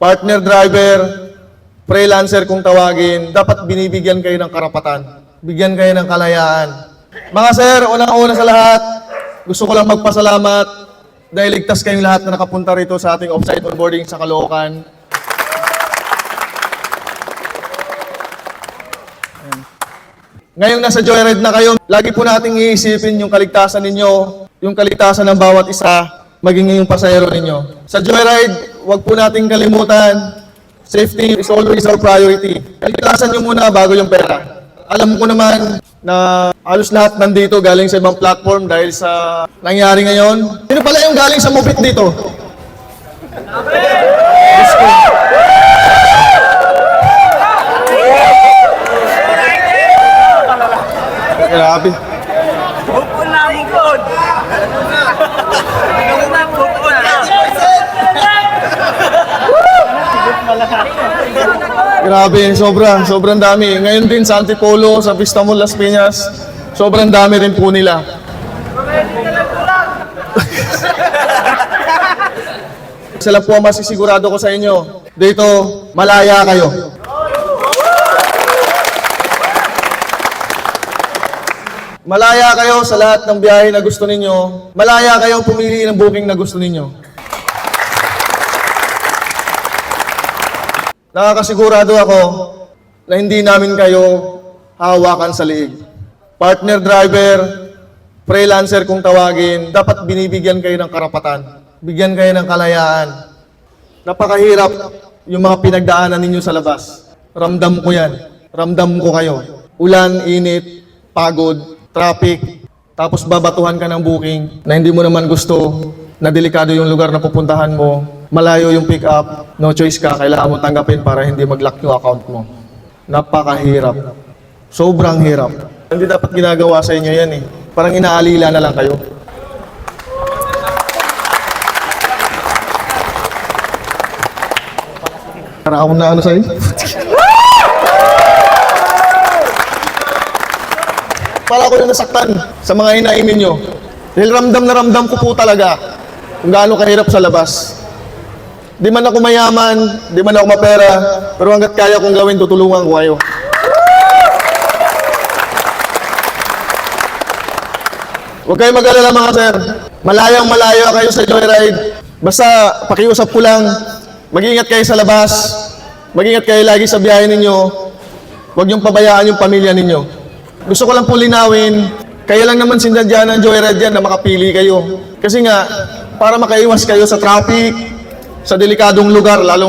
partner driver, freelancer kung tawagin, dapat binibigyan kayo ng karapatan. Bigyan kayo ng kalayaan. Mga sir, unang-una sa lahat, gusto ko lang magpasalamat dahil ligtas kayong lahat na nakapunta rito sa ating offsite onboarding sa Caloocan. Ngayong nasa joyride na kayo, lagi po nating iisipin yung kaligtasan ninyo, yung kaligtasan ng bawat isa, maging yung pasahero ninyo. Sa joyride, huwag po nating kalimutan, safety is always our priority. Kaligtasan nyo muna bago yung pera. Alam ko naman na halos lahat nandito galing sa ibang platform dahil sa nangyari ngayon. Sino pala yung galing sa Mupit dito? Ko. Grabe. Bukol na bukol! Bukol na bukol! Grabe, sobra, sobrang dami. Ngayon din sa Antipolo, sa Vista Mall, Las Piñas, sobrang dami rin po nila. Isa lang po ang masisigurado ko sa inyo. Dito, malaya kayo. Malaya kayo sa lahat ng biyahe na gusto ninyo. Malaya kayong pumili ng booking na gusto ninyo. Nakakasigurado ako na hindi namin kayo hawakan sa liig. Partner driver, freelancer kung tawagin, dapat binibigyan kayo ng karapatan. Bigyan kayo ng kalayaan. Napakahirap yung mga pinagdaanan ninyo sa labas. Ramdam ko yan. Ramdam ko kayo. Ulan, init, pagod, traffic, tapos babatuhan ka ng booking na hindi mo naman gusto, na delikado yung lugar na pupuntahan mo, malayo yung pick up, no choice ka, kailangan mo tanggapin para hindi mag-lock yung account mo. Napakahirap. Sobrang hirap. Hindi dapat ginagawa sa inyo yan eh. Parang inaalila na lang kayo. Para ako na ano sa'yo? Para ako yung nasaktan sa mga inaimin nyo. Dahil ramdam na ramdam ko po talaga kung gaano kahirap sa labas. Di man ako mayaman, di man ako mapera, pero hanggat kaya kong gawin, tutulungan ko kayo. Huwag kayong mag-alala mga sir. Malayang malayo kayo sa joyride. Basta pakiusap ko lang, mag-ingat kayo sa labas, mag-ingat kayo lagi sa biyahe ninyo, huwag niyong pabayaan yung pamilya ninyo. Gusto ko lang po linawin, kaya lang naman sinadya ng joyride yan na makapili kayo. Kasi nga, para makaiwas kayo sa traffic, sa delikadong lugar, lalo